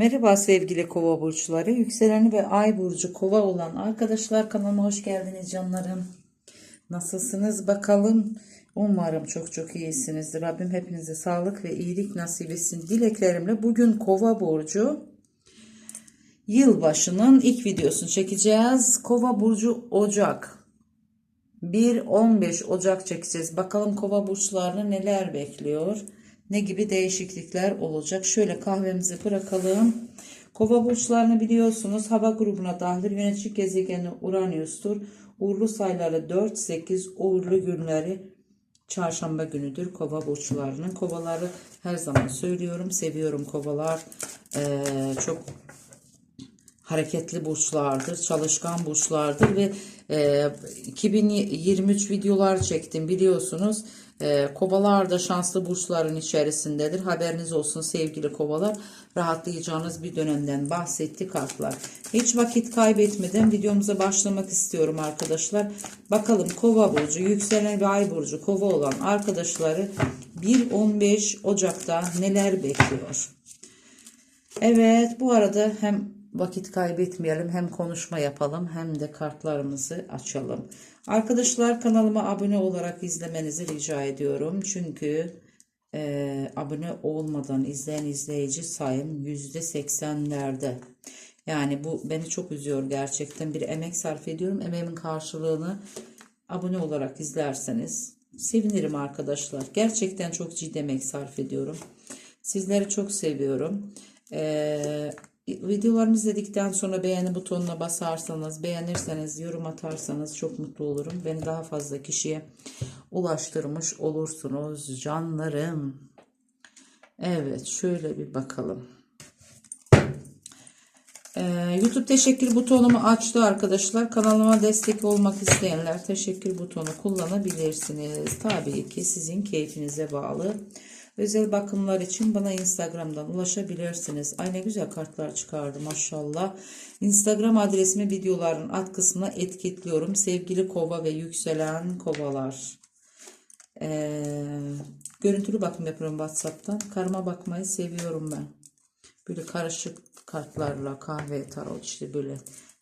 Merhaba sevgili kova burçları. Yükseleni ve ay burcu kova olan arkadaşlar kanalıma hoş geldiniz canlarım. Nasılsınız bakalım. Umarım çok çok iyisinizdir. Rabbim hepinize sağlık ve iyilik nasip etsin. Dileklerimle bugün kova burcu yılbaşının ilk videosunu çekeceğiz. Kova burcu Ocak. 1-15 Ocak çekeceğiz. Bakalım kova burçlarını neler bekliyor? Ne gibi değişiklikler olacak? Şöyle kahvemizi bırakalım. Kova burçlarını biliyorsunuz hava grubuna dahil yönetici gezegeni Uranüs'tur. Uğurlu sayıları 4, 8, uğurlu günleri çarşamba günüdür kova burçlarının. Kovaları her zaman söylüyorum. Seviyorum kovalar. Ee, çok hareketli burçlardır, çalışkan burçlardır ve e, 2023 videolar çektim biliyorsunuz. E, kovalar da şanslı burçların içerisindedir. Haberiniz olsun sevgili kovalar. Rahatlayacağınız bir dönemden bahsetti kartlar. Hiç vakit kaybetmeden videomuza başlamak istiyorum arkadaşlar. Bakalım kova burcu, yükselen ve ay burcu kova olan arkadaşları 1-15 Ocak'ta neler bekliyor? Evet bu arada hem vakit kaybetmeyelim hem konuşma yapalım hem de kartlarımızı açalım. Arkadaşlar kanalıma abone olarak izlemenizi rica ediyorum. Çünkü e, abone olmadan izleyen izleyici sayım %80'lerde. Yani bu beni çok üzüyor gerçekten. Bir emek sarf ediyorum. Emeğimin karşılığını abone olarak izlerseniz sevinirim arkadaşlar. Gerçekten çok ciddi emek sarf ediyorum. Sizleri çok seviyorum. Ee, videolarımı izledikten sonra beğeni butonuna basarsanız, beğenirseniz, yorum atarsanız çok mutlu olurum. Beni daha fazla kişiye ulaştırmış olursunuz canlarım. Evet şöyle bir bakalım. Ee, YouTube teşekkür butonumu açtı arkadaşlar. Kanalıma destek olmak isteyenler teşekkür butonu kullanabilirsiniz. Tabii ki sizin keyfinize bağlı. Özel bakımlar için bana Instagram'dan ulaşabilirsiniz. Ay ne güzel kartlar çıkardı maşallah. Instagram adresimi videoların alt kısmına etiketliyorum. Sevgili kova ve yükselen kovalar. Ee, görüntülü bakım yapıyorum WhatsApp'tan. Karma bakmayı seviyorum ben. Böyle karışık kartlarla kahve, tarot işte böyle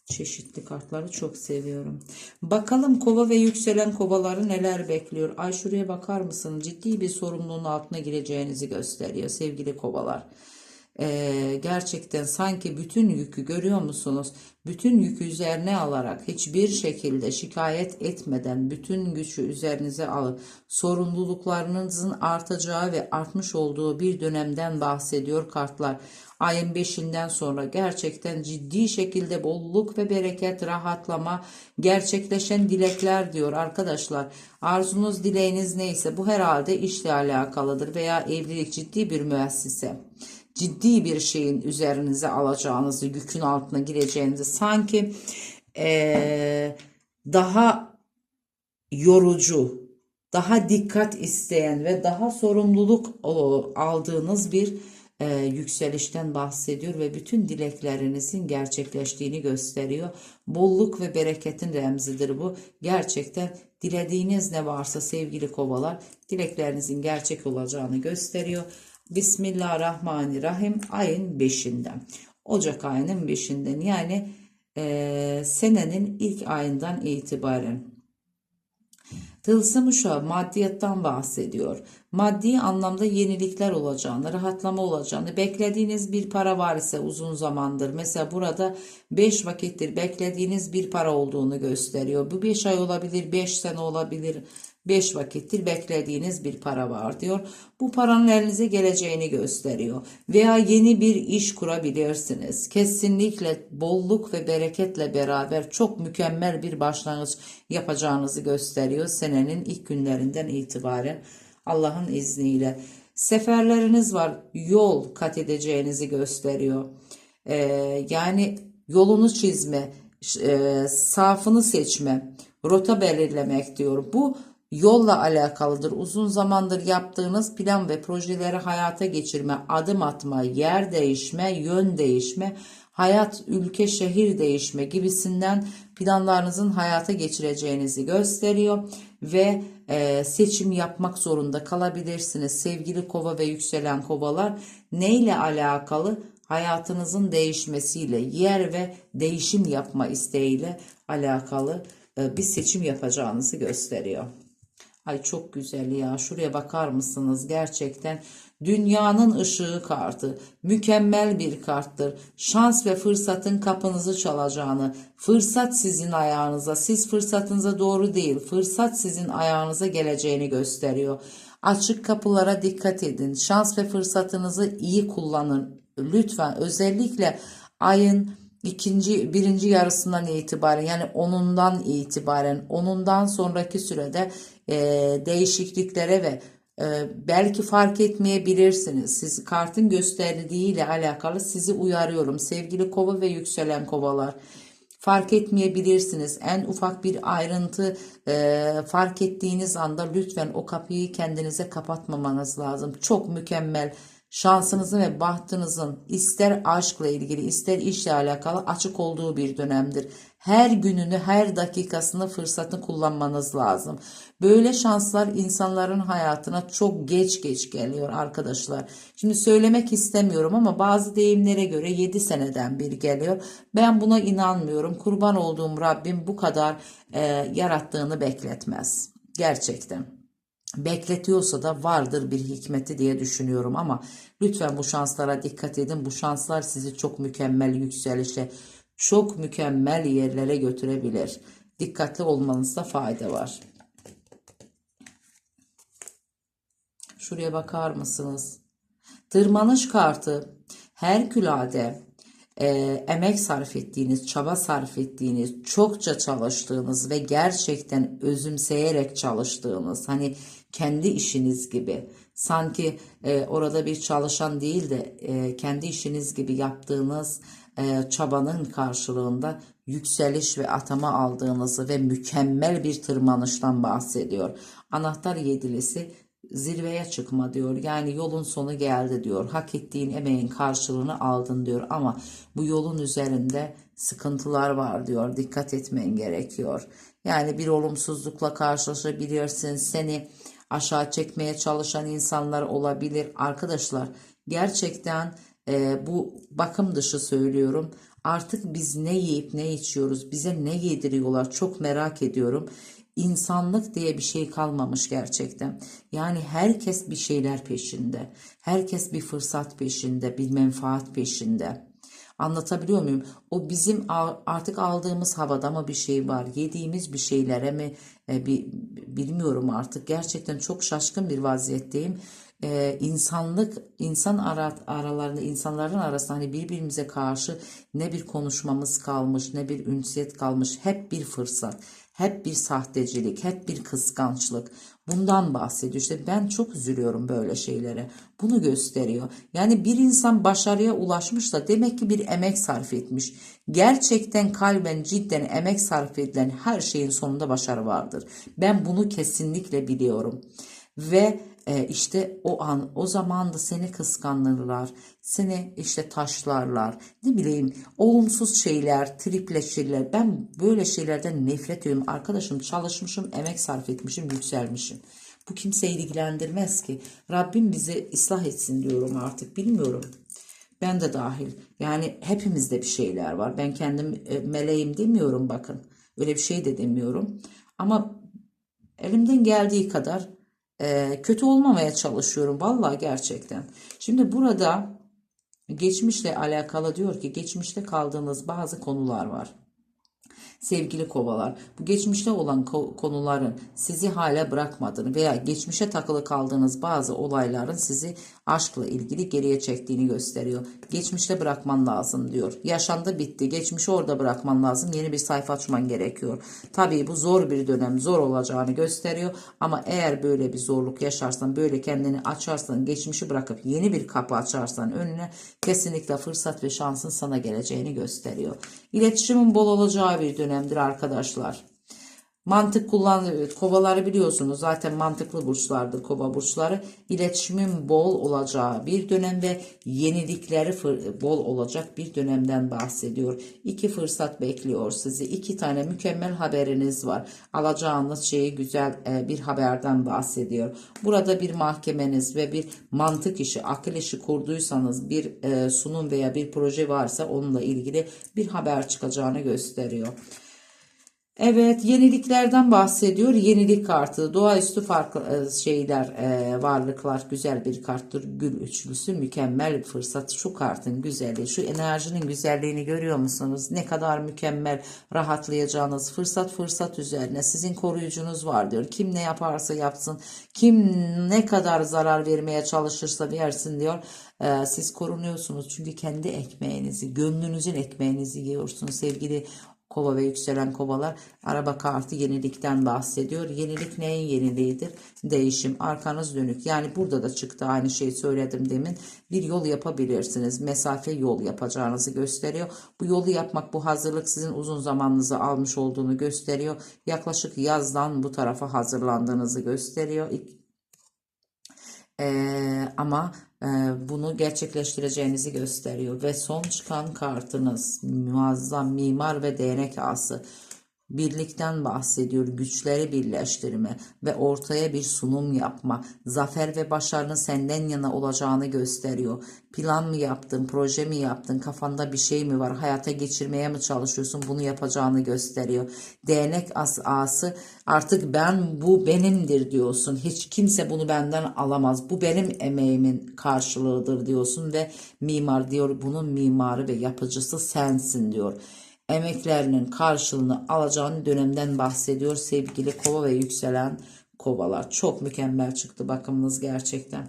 çeşitli kartları çok seviyorum. Bakalım kova ve yükselen kovaları neler bekliyor. Ay şuraya bakar mısın? Ciddi bir sorumluluğun altına gireceğinizi gösteriyor sevgili kovalar. Ee, gerçekten sanki bütün yükü görüyor musunuz? Bütün yükü üzerine alarak hiçbir şekilde şikayet etmeden bütün gücü üzerinize alıp sorumluluklarınızın artacağı ve artmış olduğu bir dönemden bahsediyor kartlar. Ayın 5'inden sonra gerçekten ciddi şekilde bolluk ve bereket, rahatlama gerçekleşen dilekler diyor arkadaşlar. Arzunuz, dileğiniz neyse bu herhalde işle alakalıdır veya evlilik ciddi bir müessese ciddi bir şeyin üzerinize alacağınızı, yükün altına gireceğinizi sanki ee, daha yorucu, daha dikkat isteyen ve daha sorumluluk aldığınız bir e, yükselişten bahsediyor ve bütün dileklerinizin gerçekleştiğini gösteriyor. Bolluk ve bereketin remzidir bu. Gerçekten dilediğiniz ne varsa sevgili kovalar dileklerinizin gerçek olacağını gösteriyor. Bismillahirrahmanirrahim ayın 5'inden. Ocak ayının 5'inden yani e, senenin ilk ayından itibaren. Tılsım uşağı maddiyattan bahsediyor. Maddi anlamda yenilikler olacağını, rahatlama olacağını, beklediğiniz bir para var ise uzun zamandır. Mesela burada 5 vakittir beklediğiniz bir para olduğunu gösteriyor. Bu 5 ay olabilir, 5 sene olabilir, 5 vakittir beklediğiniz bir para var diyor. Bu paranın elinize geleceğini gösteriyor. Veya yeni bir iş kurabilirsiniz. Kesinlikle bolluk ve bereketle beraber çok mükemmel bir başlangıç yapacağınızı gösteriyor senenin ilk günlerinden itibaren Allah'ın izniyle. Seferleriniz var yol kat edeceğinizi gösteriyor. Ee, yani yolunu çizme, e, safını seçme, rota belirlemek diyor. Bu yolla alakalıdır. Uzun zamandır yaptığınız plan ve projeleri hayata geçirme, adım atma, yer değişme, yön değişme, hayat, ülke, şehir değişme gibisinden planlarınızın hayata geçireceğinizi gösteriyor ve e, seçim yapmak zorunda kalabilirsiniz. Sevgili kova ve yükselen kovalar neyle alakalı? hayatınızın değişmesiyle, yer ve değişim yapma isteğiyle alakalı e, bir seçim yapacağınızı gösteriyor. Ay çok güzel ya. Şuraya bakar mısınız? Gerçekten dünyanın ışığı kartı. Mükemmel bir karttır. Şans ve fırsatın kapınızı çalacağını, fırsat sizin ayağınıza, siz fırsatınıza doğru değil, fırsat sizin ayağınıza geleceğini gösteriyor. Açık kapılara dikkat edin. Şans ve fırsatınızı iyi kullanın. Lütfen özellikle ayın ikinci birinci yarısından itibaren yani onundan itibaren onundan sonraki sürede e, değişikliklere ve e, belki fark etmeyebilirsiniz. Siz kartın gösterdiği ile alakalı sizi uyarıyorum sevgili kova ve yükselen kovalar. Fark etmeyebilirsiniz. En ufak bir ayrıntı e, fark ettiğiniz anda lütfen o kapıyı kendinize kapatmamanız lazım. Çok mükemmel şansınızın ve bahtınızın ister aşkla ilgili ister işle alakalı açık olduğu bir dönemdir. Her gününü, her dakikasını, fırsatını kullanmanız lazım. Böyle şanslar insanların hayatına çok geç geç geliyor arkadaşlar. Şimdi söylemek istemiyorum ama bazı deyimlere göre 7 seneden bir geliyor. Ben buna inanmıyorum. Kurban olduğum Rabbim bu kadar e, yarattığını bekletmez. Gerçekten bekletiyorsa da vardır bir hikmeti diye düşünüyorum ama lütfen bu şanslara dikkat edin. Bu şanslar sizi çok mükemmel yükselişe, çok mükemmel yerlere götürebilir. Dikkatli olmanızda fayda var. Şuraya bakar mısınız? Tırmanış kartı Herkülade e, emek sarf ettiğiniz, çaba sarf ettiğiniz, çokça çalıştığınız ve gerçekten özümseyerek çalıştığınız, hani kendi işiniz gibi, sanki e, orada bir çalışan değil de e, kendi işiniz gibi yaptığınız e, çabanın karşılığında yükseliş ve atama aldığınızı ve mükemmel bir tırmanıştan bahsediyor. Anahtar yedilisi zirveye çıkma diyor. Yani yolun sonu geldi diyor. Hak ettiğin emeğin karşılığını aldın diyor. Ama bu yolun üzerinde sıkıntılar var diyor. Dikkat etmen gerekiyor. Yani bir olumsuzlukla karşılaşabilirsin. Seni aşağı çekmeye çalışan insanlar olabilir. Arkadaşlar gerçekten e, bu bakım dışı söylüyorum. Artık biz ne yiyip ne içiyoruz, bize ne yediriyorlar çok merak ediyorum insanlık diye bir şey kalmamış gerçekten. Yani herkes bir şeyler peşinde. Herkes bir fırsat peşinde, bir menfaat peşinde. Anlatabiliyor muyum? O bizim artık aldığımız havada mı bir şey var? Yediğimiz bir şeylere mi e, bir, bilmiyorum artık. Gerçekten çok şaşkın bir vaziyetteyim. Ee, insanlık, insan ara, aralarında, insanların arasında hani birbirimize karşı ne bir konuşmamız kalmış, ne bir ünsiyet kalmış. Hep bir fırsat. Hep bir sahtecilik, hep bir kıskançlık. Bundan bahsediyor. İşte ben çok üzülüyorum böyle şeylere. Bunu gösteriyor. Yani bir insan başarıya ulaşmış da demek ki bir emek sarf etmiş. Gerçekten kalben cidden emek sarf edilen her şeyin sonunda başarı vardır. Ben bunu kesinlikle biliyorum. Ve e, işte o an o zaman da seni kıskanırlar. Seni işte taşlarlar. Ne bileyim olumsuz şeyler, tripleşirler. Ben böyle şeylerden nefret ediyorum. Arkadaşım çalışmışım, emek sarf etmişim, yükselmişim. Bu kimseyi ilgilendirmez ki. Rabbim bizi ıslah etsin diyorum artık. Bilmiyorum. Ben de dahil. Yani hepimizde bir şeyler var. Ben kendim e, meleğim demiyorum bakın. Öyle bir şey de demiyorum. Ama elimden geldiği kadar e, kötü olmamaya çalışıyorum. Vallahi gerçekten. Şimdi burada geçmişle alakalı diyor ki geçmişte kaldığınız bazı konular var. Sevgili kovalar, bu geçmişte olan konuların sizi hala bırakmadığını veya geçmişe takılı kaldığınız bazı olayların sizi aşkla ilgili geriye çektiğini gösteriyor. Geçmişte bırakman lazım diyor. Yaşandı bitti. Geçmişi orada bırakman lazım. Yeni bir sayfa açman gerekiyor. Tabii bu zor bir dönem. Zor olacağını gösteriyor. Ama eğer böyle bir zorluk yaşarsan, böyle kendini açarsan, geçmişi bırakıp yeni bir kapı açarsan önüne kesinlikle fırsat ve şansın sana geleceğini gösteriyor. İletişimin bol olacağı bir dönemdir arkadaşlar. Mantık kullan kovaları biliyorsunuz zaten mantıklı burçlardır kova burçları. İletişimin bol olacağı bir dönem ve yenilikleri bol olacak bir dönemden bahsediyor. İki fırsat bekliyor sizi. İki tane mükemmel haberiniz var. Alacağınız şeyi güzel e, bir haberden bahsediyor. Burada bir mahkemeniz ve bir mantık işi, akıl işi kurduysanız bir e, sunum veya bir proje varsa onunla ilgili bir haber çıkacağını gösteriyor. Evet, yeniliklerden bahsediyor. Yenilik kartı, doğaüstü farklı e, şeyler, e, varlıklar güzel bir karttır. Gül üçlüsü mükemmel bir fırsat. Şu kartın güzelliği, şu enerjinin güzelliğini görüyor musunuz? Ne kadar mükemmel rahatlayacağınız fırsat fırsat üzerine sizin koruyucunuz var diyor. Kim ne yaparsa yapsın, kim ne kadar zarar vermeye çalışırsa versin diyor. E, siz korunuyorsunuz çünkü kendi ekmeğinizi, gönlünüzün ekmeğinizi yiyorsunuz sevgili Kova ve yükselen kovalar araba kartı yenilikten bahsediyor. Yenilik neyin yeniliğidir? Değişim. Arkanız dönük. Yani burada da çıktı aynı şeyi söyledim demin. Bir yol yapabilirsiniz. Mesafe yol yapacağınızı gösteriyor. Bu yolu yapmak bu hazırlık sizin uzun zamanınızı almış olduğunu gösteriyor. Yaklaşık yazdan bu tarafa hazırlandığınızı gösteriyor. Ee, ama e, bunu gerçekleştireceğinizi gösteriyor. Ve son çıkan kartınız muazzam mimar ve değnek ağası birlikten bahsediyor güçleri birleştirme ve ortaya bir sunum yapma. Zafer ve başarının senden yana olacağını gösteriyor. Plan mı yaptın proje mi yaptın kafanda bir şey mi var hayata geçirmeye mi çalışıyorsun bunu yapacağını gösteriyor. Değnek as ağası artık ben bu benimdir diyorsun. Hiç kimse bunu benden alamaz. Bu benim emeğimin karşılığıdır diyorsun ve mimar diyor bunun mimarı ve yapıcısı sensin diyor emeklerinin karşılığını alacağın dönemden bahsediyor sevgili kova ve yükselen kovalar. Çok mükemmel çıktı bakımınız gerçekten.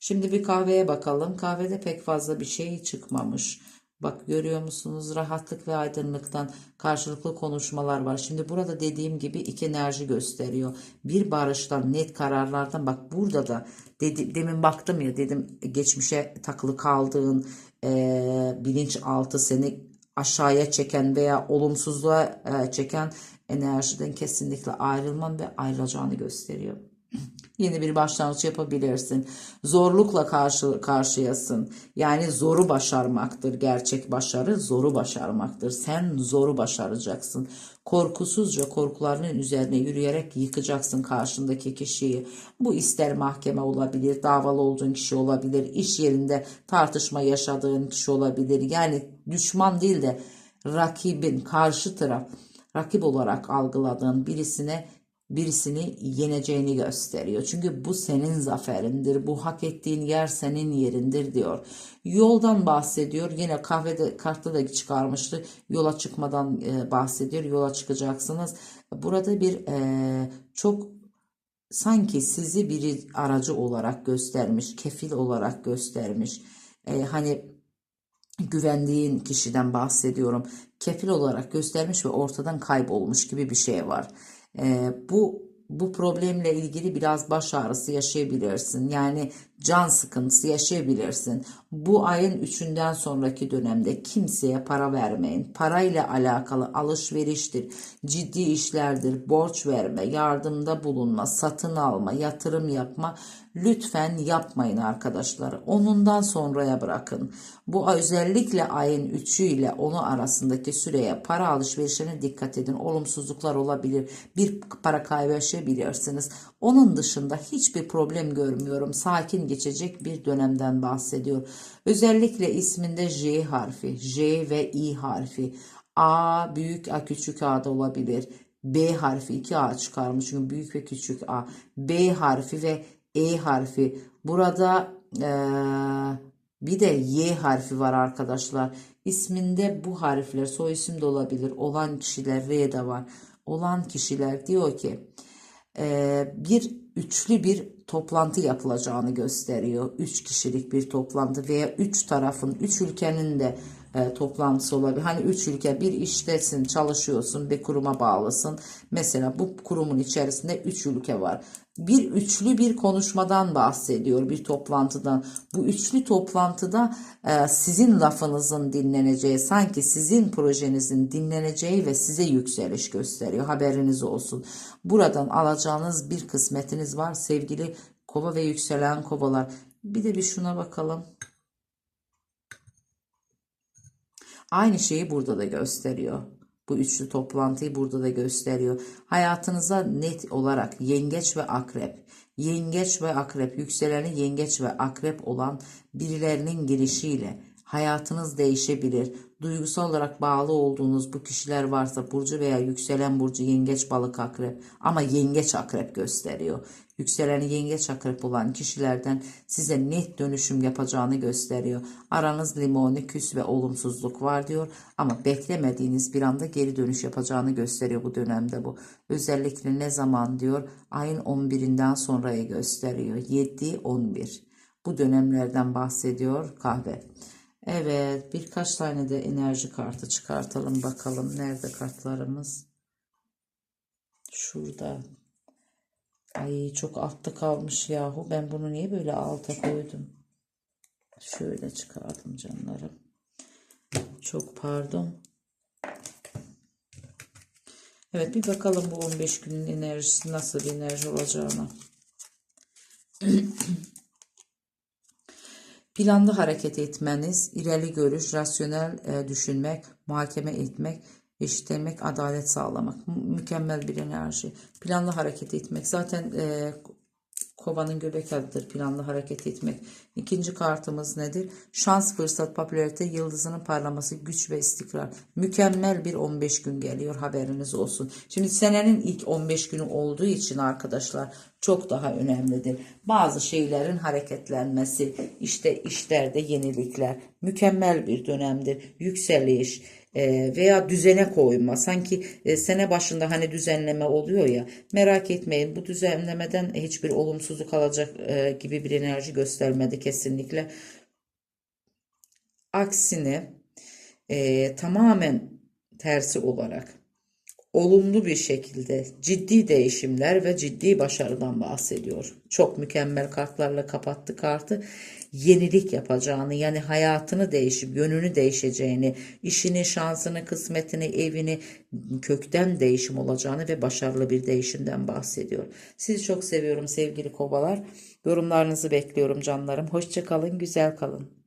Şimdi bir kahveye bakalım. Kahvede pek fazla bir şey çıkmamış. Bak görüyor musunuz rahatlık ve aydınlıktan karşılıklı konuşmalar var. Şimdi burada dediğim gibi iki enerji gösteriyor. Bir barıştan net kararlardan bak burada da dedi, demin baktım ya dedim geçmişe takılı kaldığın e, bilinçaltı seni aşağıya çeken veya olumsuzluğa e, çeken enerjiden kesinlikle ayrılman ve ayrılacağını gösteriyor. Yeni bir başlangıç yapabilirsin. Zorlukla karşı karşıyasın. Yani zoru başarmaktır. Gerçek başarı zoru başarmaktır. Sen zoru başaracaksın. Korkusuzca korkularının üzerine yürüyerek yıkacaksın karşındaki kişiyi. Bu ister mahkeme olabilir, davalı olduğun kişi olabilir, iş yerinde tartışma yaşadığın kişi olabilir. Yani düşman değil de rakibin, karşı taraf, rakip olarak algıladığın birisine birisini yeneceğini gösteriyor. Çünkü bu senin zaferindir. Bu hak ettiğin yer senin yerindir diyor. Yoldan bahsediyor. Yine kahvede kartta da çıkarmıştı. Yola çıkmadan e, bahsediyor. Yola çıkacaksınız. Burada bir e, çok sanki sizi biri aracı olarak göstermiş, kefil olarak göstermiş. E, hani güvendiğin kişiden bahsediyorum. Kefil olarak göstermiş ve ortadan kaybolmuş gibi bir şey var. Bu bu problemle ilgili biraz baş ağrısı yaşayabilirsin. Yani can sıkıntısı yaşayabilirsin. Bu ayın üçünden sonraki dönemde kimseye para vermeyin. Parayla alakalı alışveriştir, ciddi işlerdir, borç verme, yardımda bulunma, satın alma, yatırım yapma lütfen yapmayın arkadaşlar. Onundan sonraya bırakın. Bu özellikle ayın 3'ü ile 10'u arasındaki süreye para alışverişine dikkat edin. Olumsuzluklar olabilir. Bir para kaybedersiniz. Onun dışında hiçbir problem görmüyorum. Sakin geçecek bir dönemden bahsediyor. Özellikle isminde J harfi, J ve I harfi. A büyük A küçük A da olabilir. B harfi 2 A çıkarmış çünkü büyük ve küçük A. B harfi ve E harfi. Burada ee, bir de Y harfi var arkadaşlar. İsminde bu harfler soy isim de olabilir. Olan kişiler R de var. Olan kişiler diyor ki bir üçlü bir toplantı yapılacağını gösteriyor. Üç kişilik bir toplantı veya üç tarafın, üç ülkenin de e, toplantısı olabilir. Hani üç ülke bir iştesin, çalışıyorsun, bir kuruma bağlısın. Mesela bu kurumun içerisinde üç ülke var. Bir üçlü bir konuşmadan bahsediyor, bir toplantıdan. Bu üçlü toplantıda e, sizin lafınızın dinleneceği, sanki sizin projenizin dinleneceği ve size yükseliş gösteriyor. Haberiniz olsun. Buradan alacağınız bir kısmetiniz var sevgili kova ve yükselen kovalar. Bir de bir şuna bakalım. Aynı şeyi burada da gösteriyor. Bu üçlü toplantıyı burada da gösteriyor. Hayatınıza net olarak yengeç ve akrep, yengeç ve akrep, yükseleni yengeç ve akrep olan birilerinin girişiyle hayatınız değişebilir. Duygusal olarak bağlı olduğunuz bu kişiler varsa burcu veya yükselen burcu yengeç balık akrep ama yengeç akrep gösteriyor. Yükseleni yengeç akrep olan kişilerden size net dönüşüm yapacağını gösteriyor. Aranız limoni, küs ve olumsuzluk var diyor ama beklemediğiniz bir anda geri dönüş yapacağını gösteriyor bu dönemde bu. Özellikle ne zaman diyor? Ayın 11'inden sonraya gösteriyor. 7-11. Bu dönemlerden bahsediyor kahve. Evet birkaç tane de enerji kartı çıkartalım bakalım. Nerede kartlarımız? Şurada. Ay çok altta kalmış yahu. Ben bunu niye böyle alta koydum? Şöyle çıkardım canlarım. Çok pardon. Evet bir bakalım bu 15 günün enerjisi nasıl bir enerji olacağına. Planlı hareket etmeniz, ileri görüş, rasyonel e, düşünmek, muhakeme etmek, eşitlemek, adalet sağlamak. Mü- Mükemmel bir enerji. Planlı hareket etmek. Zaten e, kovanın göbek adıdır planlı hareket etmek. İkinci kartımız nedir? Şans, fırsat, popülarite, yıldızının parlaması, güç ve istikrar. Mükemmel bir 15 gün geliyor haberiniz olsun. Şimdi senenin ilk 15 günü olduğu için arkadaşlar çok daha önemlidir. Bazı şeylerin hareketlenmesi, işte işlerde yenilikler, mükemmel bir dönemdir. Yükseliş, e, veya düzene koyma. Sanki e, sene başında hani düzenleme oluyor ya. Merak etmeyin bu düzenlemeden hiçbir olumsuzluk alacak e, gibi bir enerji göstermedi kesinlikle. Aksine tamamen tersi olarak olumlu bir şekilde ciddi değişimler ve ciddi başarıdan bahsediyor. Çok mükemmel kartlarla kapattı kartı. Yenilik yapacağını yani hayatını değişip yönünü değişeceğini, işini, şansını, kısmetini, evini kökten değişim olacağını ve başarılı bir değişimden bahsediyor. Sizi çok seviyorum sevgili kovalar. Yorumlarınızı bekliyorum canlarım. Hoşça kalın, güzel kalın.